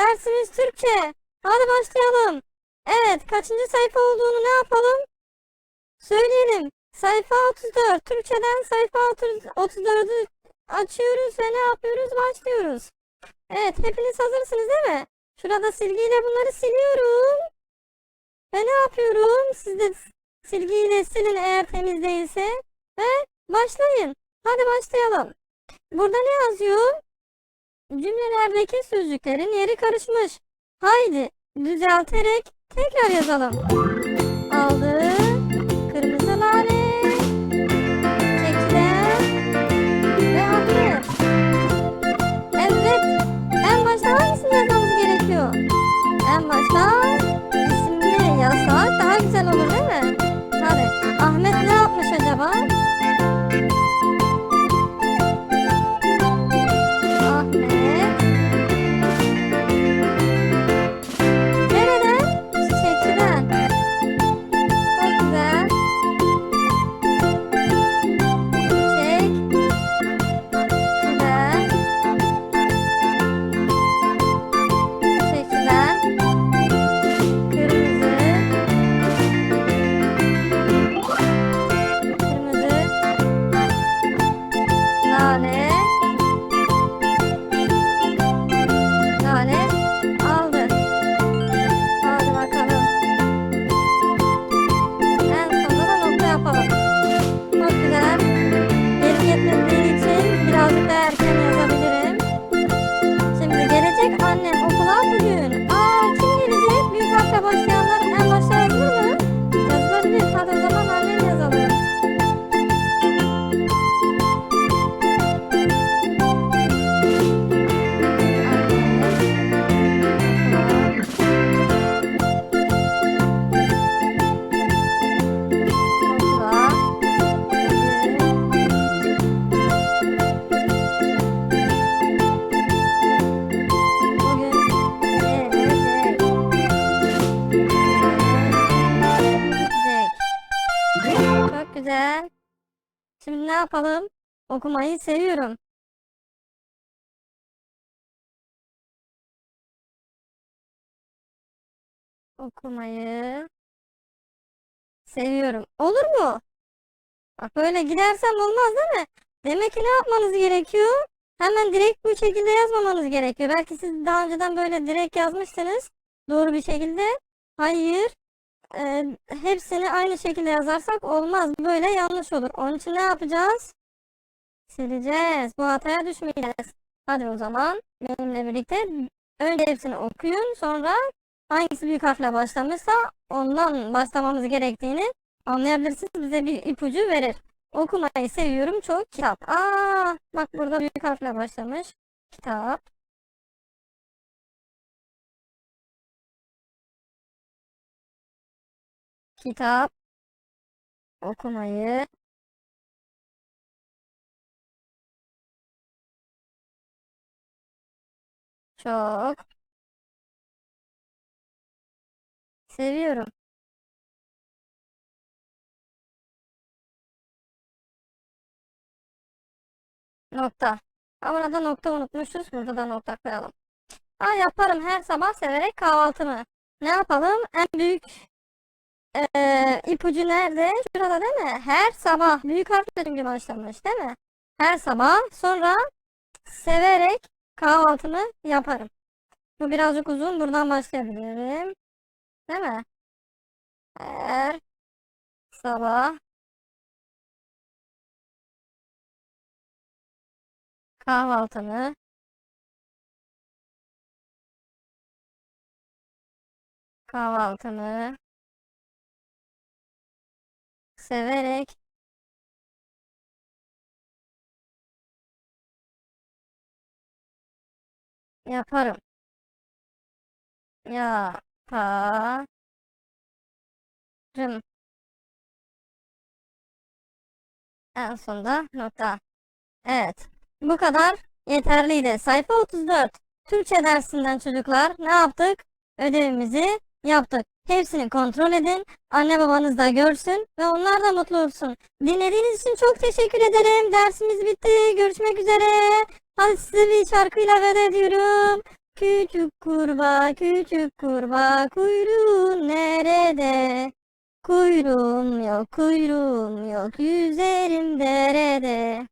Dersimiz Türkçe. Hadi başlayalım. Evet, kaçıncı sayfa olduğunu ne yapalım? Söyleyelim. Sayfa 34. Türkçeden sayfa 30 34'ü açıyoruz ve ne yapıyoruz? Başlıyoruz. Evet, hepiniz hazırsınız değil mi? Şurada silgiyle bunları siliyorum. Ve ne yapıyorum? Siz de silgiyle silin eğer temiz değilse. Ve başlayın. Hadi başlayalım. Burada ne yazıyor? Cümlelerdeki sözcüklerin yeri karışmış. Haydi düzelterek tekrar yazalım. Şimdi ne yapalım? Okumayı seviyorum. Okumayı seviyorum. Olur mu? Bak böyle gidersem olmaz değil mi? Demek ki ne yapmanız gerekiyor? Hemen direkt bu şekilde yazmamanız gerekiyor. Belki siz daha önceden böyle direkt yazmışsınız. Doğru bir şekilde. Hayır. Ee, hepsini aynı şekilde yazarsak olmaz. Böyle yanlış olur. Onun için ne yapacağız? Sileceğiz. Bu hataya düşmeyeceğiz. Hadi o zaman benimle birlikte önce hepsini okuyun. Sonra hangisi büyük harfle başlamışsa ondan başlamamız gerektiğini anlayabilirsiniz. Bize bir ipucu verir. Okumayı seviyorum çok. Kitap. Aa, bak burada büyük harfle başlamış. Kitap. Kitap. Okumayı. Çok. Seviyorum. Nokta. Ha, Burada nokta unutmuşuz. Burada da nokta koyalım. Ha, yaparım her sabah severek kahvaltımı. Ne yapalım? En büyük eee, ipucu nerede? Şurada değil mi? Her sabah. Büyük harfle çünkü başlamış değil mi? Her sabah. Sonra severek kahvaltımı yaparım. Bu birazcık uzun. Buradan başlayabilirim. Değil mi? Her sabah kahvaltımı kahvaltımı severek yaparım. Yaparım. En sonunda nokta. Evet. Bu kadar yeterliydi. Sayfa 34. Türkçe dersinden çocuklar ne yaptık? Ödevimizi yaptık. Hepsini kontrol edin. Anne babanız da görsün ve onlar da mutlu olsun. Dinlediğiniz için çok teşekkür ederim. Dersimiz bitti. Görüşmek üzere. Hadi size bir şarkıyla veda ediyorum. Küçük kurbağa küçük kurbağa kuyruğun nerede? Kuyruğum yok kuyruğum yok yüzerim derede.